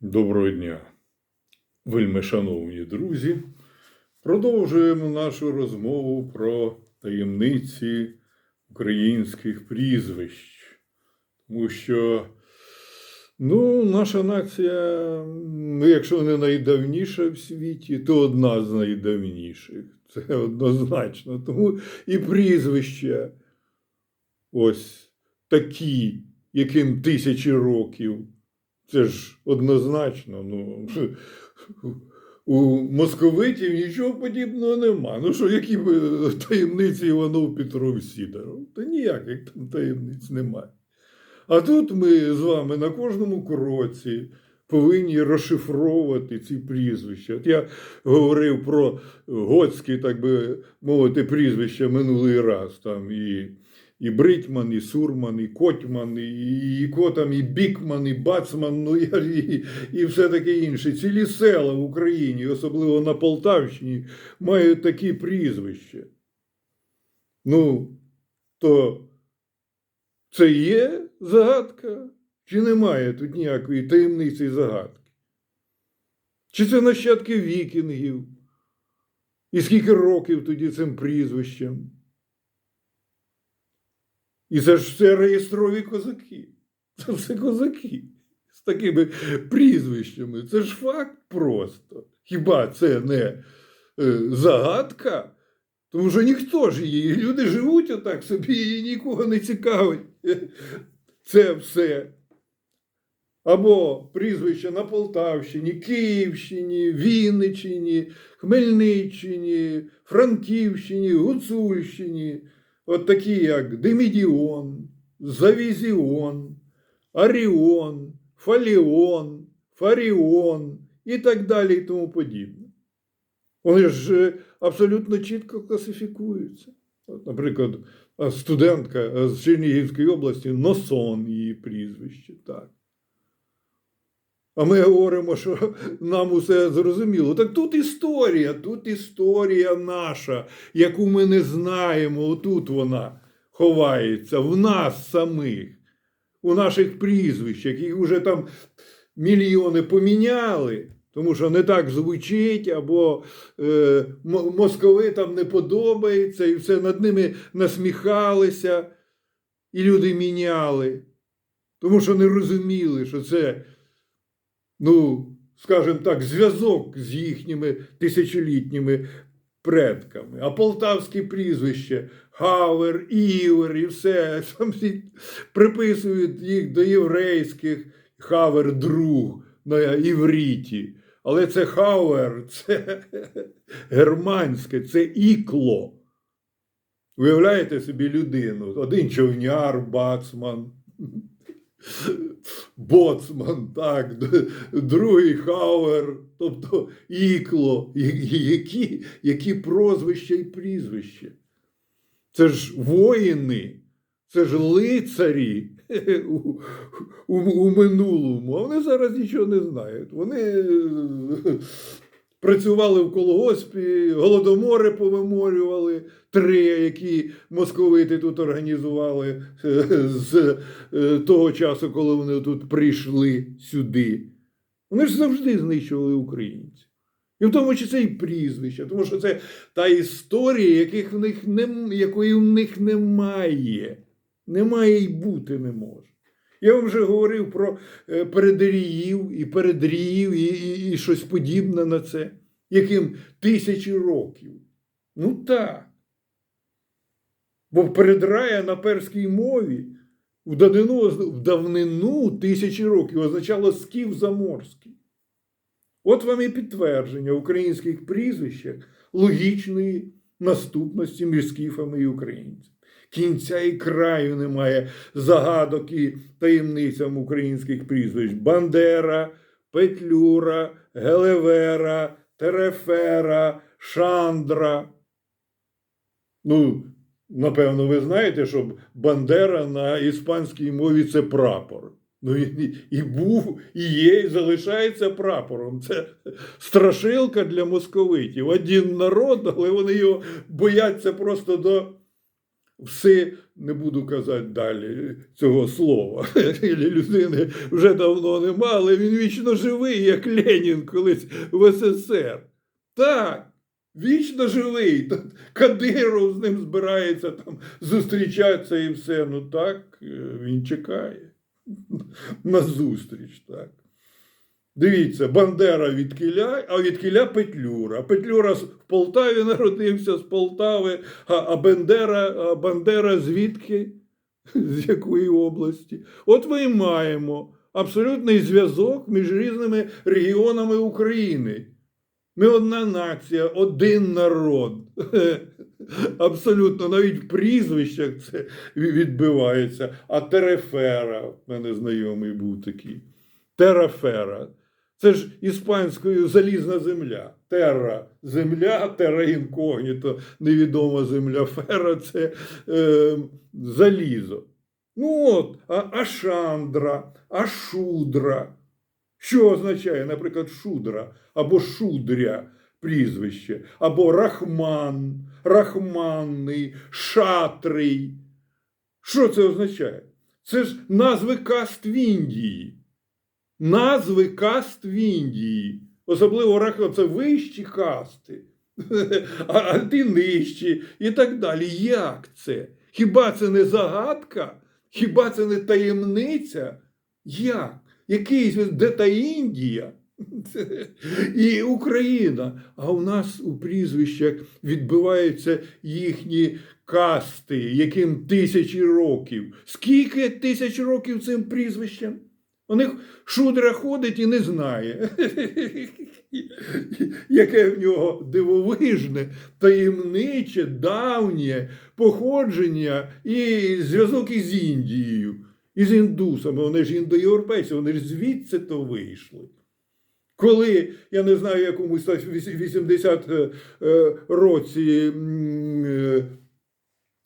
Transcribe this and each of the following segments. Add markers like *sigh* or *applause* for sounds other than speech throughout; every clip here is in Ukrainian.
Доброго дня, вельми шановні друзі. Продовжуємо нашу розмову про таємниці українських прізвищ. Тому що ну, наша нація, ну, якщо не найдавніша в світі, то одна з найдавніших. Це однозначно. Тому і прізвища ось такі, яким тисячі років. Це ж однозначно. Ну, у московитів нічого подібного нема. Ну що, які б таємниці Іванов Петров Сідоров? Та ніяких там таємниць немає. А тут ми з вами на кожному кроці повинні розшифровувати ці прізвища. От я говорив про готські, так би мовити, прізвища минулий раз. Там і і Бритман, і Сурман, і Котьман, і, і Котам, і Бікман, і Бацман, ну і, і, і все таке інше. Цілі села в Україні, особливо на Полтавщині, мають такі прізвища. Ну, то це є загадка? Чи немає тут ніякої таємниці загадки? Чи це нащадки вікінгів? І скільки років тоді цим прізвищем? І це ж все реєстрові козаки. Це все козаки з такими прізвищами. Це ж факт просто. Хіба це не е, загадка? Тому що ніхто ж її, люди живуть отак собі і нікого не цікавить. Це все. Або прізвища на Полтавщині, Київщині, Вінниччині, Хмельниччині, Франківщині, Гуцульщині. От такі, як Демідіон, Завізіон, Аріон, Фаліон, Фаріон і так далі і тому подібне. Вони ж абсолютно чітко класифікуються. От, наприклад, студентка з Чернігівської області Носон її прізвище. так. А ми говоримо, що нам усе зрозуміло. Так тут історія, тут історія наша, яку ми не знаємо. Отут вона ховається в нас самих, у наших прізвищах, їх вже там мільйони поміняли, тому що не так звучить, або е, московитам не подобається, і все над ними насміхалися, і люди міняли, тому що не розуміли, що це ну, скажімо так, зв'язок з їхніми тисячолітніми предками. А полтавське прізвище Гавер, Івер і все. Там приписують їх до єврейських Хавер друг на івріті. Але це Хауер, це *laughs* германське, це ікло. Уявляєте собі людину? Один човняр, бацман. Боцман, так, другий Хауер, тобто Ікло, які які прозвища і прізвища. Це ж воїни, це ж лицарі у, у, у минулому, а вони зараз нічого не знають. Вони працювали в колгоспі, голодомори повиморювали, три, які московити тут організували е, з е, того часу, коли вони тут прийшли сюди. Вони ж завжди знищували українців. І в тому числі і прізвища, тому що це та історія, яких в них не, якої в них немає. Немає і бути не може. Я вам вже говорив про е, передаріїв і передріїв, і, і, і щось подібне на це, яким тисячі років. Ну так. Бо передрая на перській мові в давнину, в давнину тисячі років означало скіф заморський. От вам і підтвердження в українських прізвищах логічної наступності між скіфами і українцями. Кінця і краю немає загадок і таємницям українських прізвищ: Бандера, Петлюра, Гелевера, Терефера, Шандра. Ну, напевно, ви знаєте, що Бандера на іспанській мові це прапор. Ну, і, і був, і є, і залишається прапором. Це страшилка для московитів. Один народ, але вони його бояться просто до все не буду казати далі цього слова. *laughs* Людини вже давно нема, але він вічно живий, як Ленін колись в СССР. Так, вічно живий. Кадиров з ним збирається там зустрічатися і все. Ну так, е, він чекає на зустріч. Так. Дивіться, Бандера від Кіля, а від Кіля Петлюра. Петлюра в Полтаві народився з Полтави, а, Бандера, а Бандера звідки? *laughs* З якої області? От ми і маємо абсолютний зв'язок між різними регіонами України. Ми одна нація, один народ. *laughs* Абсолютно, навіть в прізвищах це ві- відбивається. А Терефера, в мене знайомий був такий. Терафера. Це ж іспанською залізна земля. Терра земля, терра інкогніто, невідома земля. Фера це е, залізо. Ну от, а, Ашандра, Ашудра. Що означає, наприклад, шудра або шудря прізвище, або Рахман, Рахманний, Шатрий. Що це означає? Це ж назви каст в Індії. Назви каст в Індії. Особливо Рахман, це вищі касти, *laughs* а ти нижчі і так далі. Як це? Хіба це не загадка? Хіба це не таємниця? Як? Якийсь де та Індія? *laughs* І Україна. А у нас у прізвищах відбиваються їхні касти, яким тисячі років. Скільки тисяч років цим прізвищам? У них шудра ходить і не знає, яке в нього дивовижне, таємниче, давнє походження і зв'язок із Індією, із індусами. Вони ж індоєвропейці, вони ж звідси то вийшли. Коли, я не знаю, якомусь 80 е, е, році е,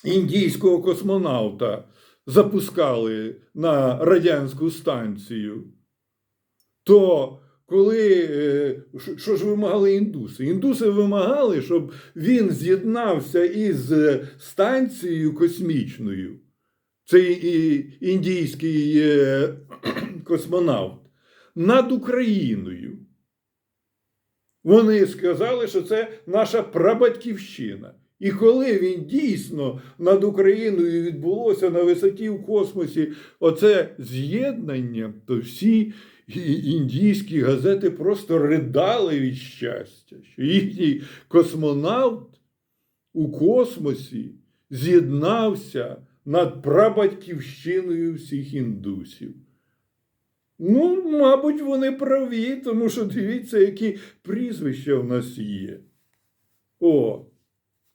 індійського космонавта запускали на радянську станцію, то коли е, що- що ж вимагали індуси? Індуси вимагали, щоб він з'єднався із е, станцією космічною. Цей індійський е, космонавт над Україною. Вони сказали, що це наша прабатьківщина. І коли він дійсно над Україною відбулося на висоті в космосі оце з'єднання, то всі індійські газети просто ридали від щастя, що їхній космонавт у космосі з'єднався над прабатьківщиною всіх індусів. Ну, мабуть, вони праві, тому що дивіться, які прізвища в нас є. О,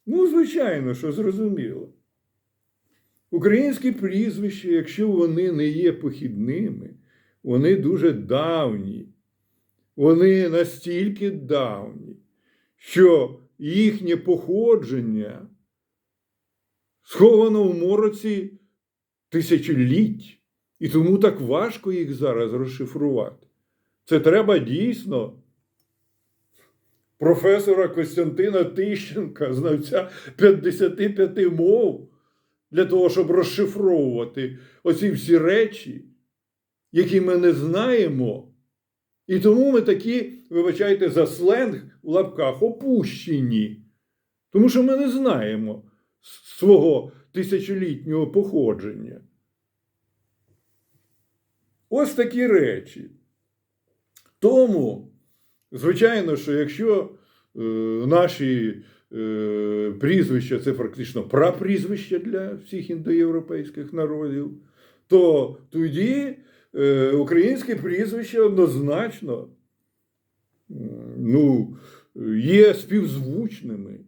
ну, звичайно, що зрозуміло. Українські прізвища, якщо вони не є похідними, вони дуже давні. Вони настільки давні, що їхнє походження сховано в мороці тисячоліть. І тому так важко їх зараз розшифрувати. Це треба дійсно професора Костянтина Тищенка, знавця 55 мов, для того, щоб розшифровувати оці всі речі, які ми не знаємо. І тому ми такі, вибачайте, за сленг в лапках опущені. Тому що ми не знаємо свого тисячолітнього походження. Ось такі речі. Тому, звичайно, що якщо е, наші е, прізвища це фактично прапрізвища для всіх індоєвропейських народів, то тоді е, українське прізвище однозначно ну, є співзвучними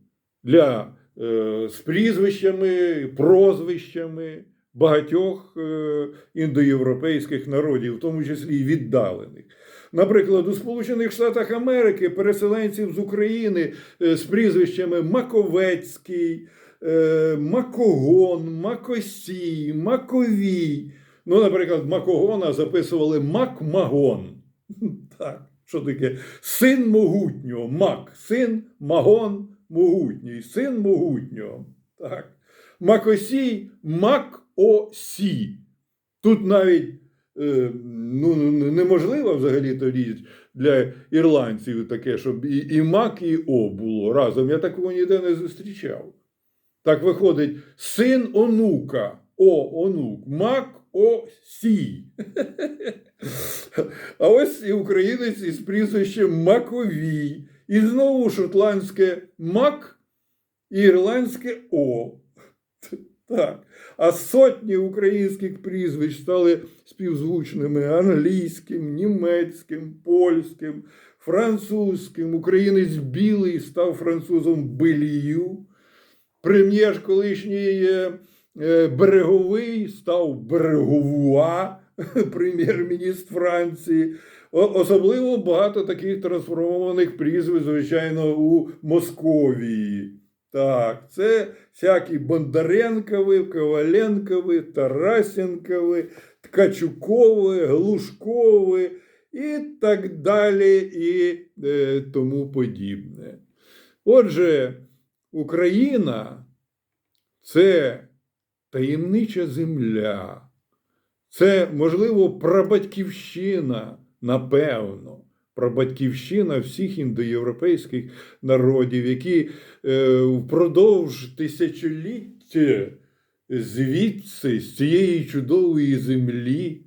для, е, з прізвищами, прозвищами багатьох е, індоєвропейських народів, в тому числі й віддалених. Наприклад, у Сполучених Штатах Америки переселенців з України е, з прізвищами Маковецький, е, Макогон, Макосій, Маковій. Ну, наприклад, Макогона записували Макмагон. *laughs* Так, що таке? Син могутнього, Мак, син Магон могутній, син могутнього. Так. Макосій, Мак-О-Сі. Тут навіть ну, неможливо взагалі тоді для ірландців таке, щоб і, і Мак, і О було разом. Я такого ніде не зустрічав. Так виходить, син онука, О, онук, Мак О Сі. А ось і українець із прізвищем Маковій. І знову шотландське Мак і ірландське О. Так. А сотні українських прізвищ стали співзвучними англійським, німецьким, польським, французьким. Українець білий став французом Белію. Прем'єр колишній е, береговий став береговуа, *laughs* прем'єр-міністр Франції. Особливо багато таких трансформованих прізвищ, звичайно, у Московії. Так, це всякі Бондаренкови, Коваленкови, Тарасенкови, Ткачукови, Глушкови і так далі, і е, тому подібне. Отже, Україна це таємнича земля, це, можливо, прабатьківщина, напевно, прабатьківщина всіх індоєвропейських народів, які е, впродовж тисячоліття звідси, з цієї чудової землі,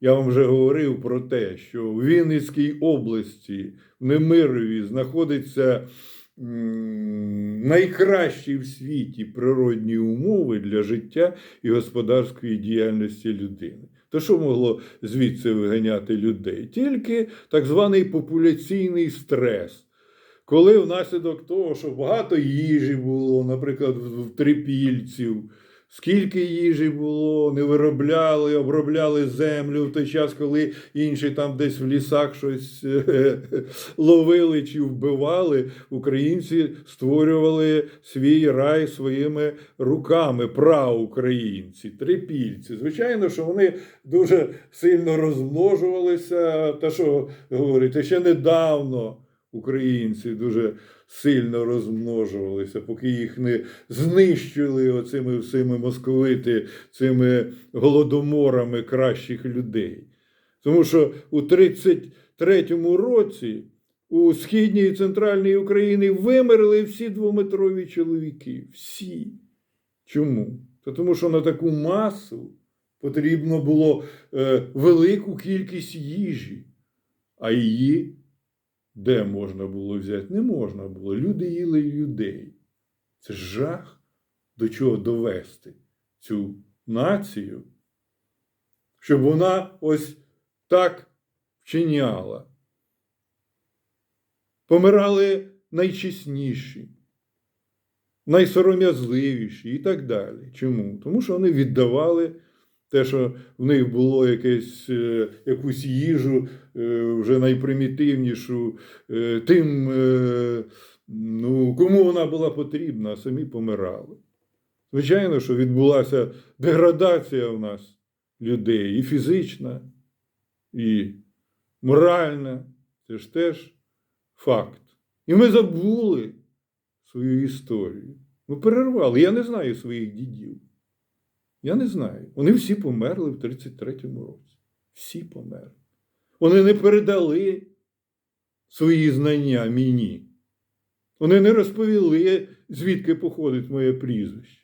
я вам вже говорив про те, що в Вінницькій області, в Немирові, знаходиться найкращі в світі природні умови для життя і господарської діяльності людини. То що могло звідси виганяти людей? Тільки так званий популяційний стрес. Коли внаслідок того, що багато їжі було, наприклад, в трипільців, скільки їжі було, не виробляли, обробляли землю в той час, коли інші там десь в лісах щось *laughs* ловили чи вбивали, українці створювали свій рай своїми руками, праукраїнці, трипільці. Звичайно, що вони дуже сильно розмножувалися. Та що говорити, ще недавно українці дуже сильно розмножувалися, поки їх не знищили оцими всіми московити, цими голодоморами кращих людей. Тому що у 33-му році у східній і центральній Україні вимерли всі двометрові чоловіки. Всі. Чому? Та тому що на таку масу потрібно було е, велику кількість їжі, а її де можна було взяти? Не можна було. Люди їли людей. Це жах, до чого довести цю націю, щоб вона ось так вчиняла. Помирали найчесніші, найсором'язливіші і так далі. Чому? Тому що вони віддавали те, що в них було якесь, е, якусь їжу е, вже найпримітивнішу, е, тим, ну, кому вона була потрібна, а самі помирали. Звичайно, що відбулася деградація в нас людей і фізична, і моральна. Це ж теж факт. І ми забули свою історію. Ми перервали. Я не знаю своїх дідів. Я не знаю. Вони всі померли в 33-му році. Всі померли. Вони не передали свої знання мені. Вони не розповіли, звідки походить моє прізвище.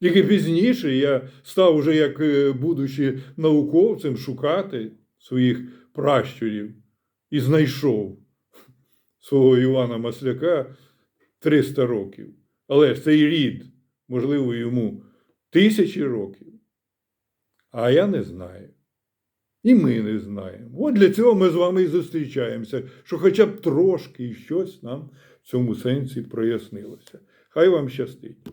Тільки пізніше я став уже, як е, будучи науковцем, шукати своїх пращурів і знайшов свого Івана Масляка 300 років. Але ж цей рід, можливо, йому тисячі років. А я не знаю. І ми не знаємо. От для цього ми з вами і зустрічаємося, що хоча б трошки щось нам в цьому сенсі прояснилося. Хай вам щастить.